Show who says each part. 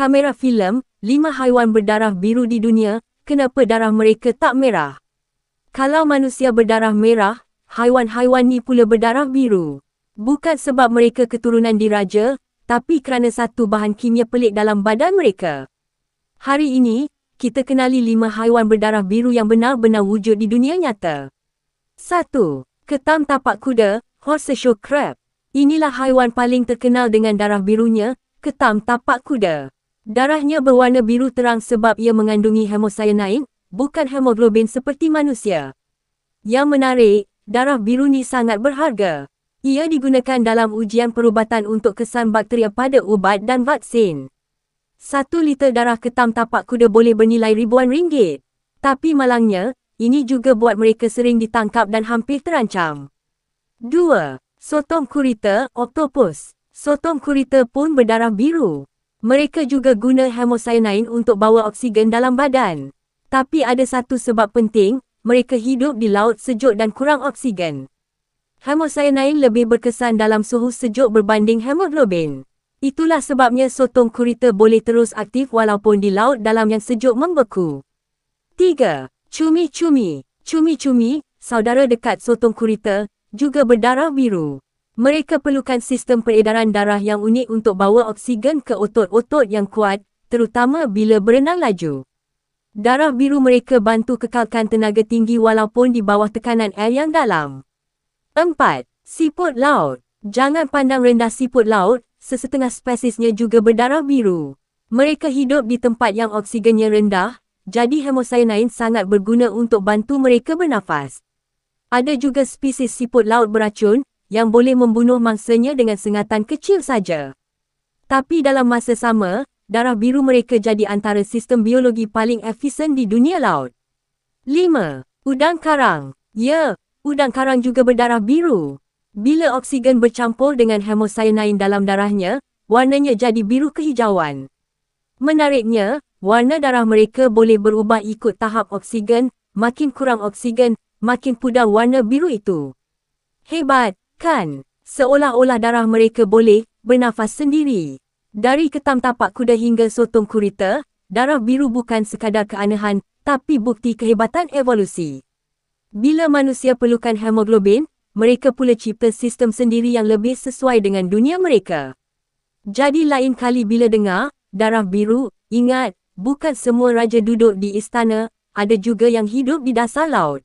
Speaker 1: Kamera filem, lima haiwan berdarah biru di dunia, kenapa darah mereka tak merah? Kalau manusia berdarah merah, haiwan-haiwan ni pula berdarah biru. Bukan sebab mereka keturunan diraja, tapi kerana satu bahan kimia pelik dalam badan mereka. Hari ini, kita kenali lima haiwan berdarah biru yang benar-benar wujud di dunia nyata. 1. Ketam tapak kuda, Horseshoe crab. Inilah haiwan paling terkenal dengan darah birunya, ketam tapak kuda. Darahnya berwarna biru terang sebab ia mengandungi hemocyanin, bukan hemoglobin seperti manusia. Yang menarik, darah biru ni sangat berharga. Ia digunakan dalam ujian perubatan untuk kesan bakteria pada ubat dan vaksin. Satu liter darah ketam tapak kuda boleh bernilai ribuan ringgit. Tapi malangnya, ini juga buat mereka sering ditangkap dan hampir terancam. 2. Sotong kurita, octopus. Sotong kurita pun berdarah biru. Mereka juga guna hemocyanin untuk bawa oksigen dalam badan. Tapi ada satu sebab penting, mereka hidup di laut sejuk dan kurang oksigen. Hemocyanin lebih berkesan dalam suhu sejuk berbanding hemoglobin. Itulah sebabnya sotong kurita boleh terus aktif walaupun di laut dalam yang sejuk membeku. 3. Cumi-cumi. Cumi-cumi, saudara dekat sotong kurita, juga berdarah biru. Mereka perlukan sistem peredaran darah yang unik untuk bawa oksigen ke otot-otot yang kuat, terutama bila berenang laju. Darah biru mereka bantu kekalkan tenaga tinggi walaupun di bawah tekanan air yang dalam. 4. Siput laut. Jangan pandang rendah siput laut, sesetengah spesiesnya juga berdarah biru. Mereka hidup di tempat yang oksigennya rendah, jadi hemocyanin sangat berguna untuk bantu mereka bernafas. Ada juga spesies siput laut beracun, yang boleh membunuh mangsanya dengan sengatan kecil saja. Tapi dalam masa sama, darah biru mereka jadi antara sistem biologi paling efisien di dunia laut. 5. Udang karang. Ya, udang karang juga berdarah biru. Bila oksigen bercampur dengan hemocyanin dalam darahnya, warnanya jadi biru kehijauan. Menariknya, warna darah mereka boleh berubah ikut tahap oksigen, makin kurang oksigen, makin pudar warna biru itu. Hebat! Kan, seolah-olah darah mereka boleh bernafas sendiri. Dari ketam tapak kuda hingga sotong kurita, darah biru bukan sekadar keanehan, tapi bukti kehebatan evolusi. Bila manusia perlukan hemoglobin, mereka pula cipta sistem sendiri yang lebih sesuai dengan dunia mereka. Jadi lain kali bila dengar, darah biru, ingat, bukan semua raja duduk di istana, ada juga yang hidup di dasar laut.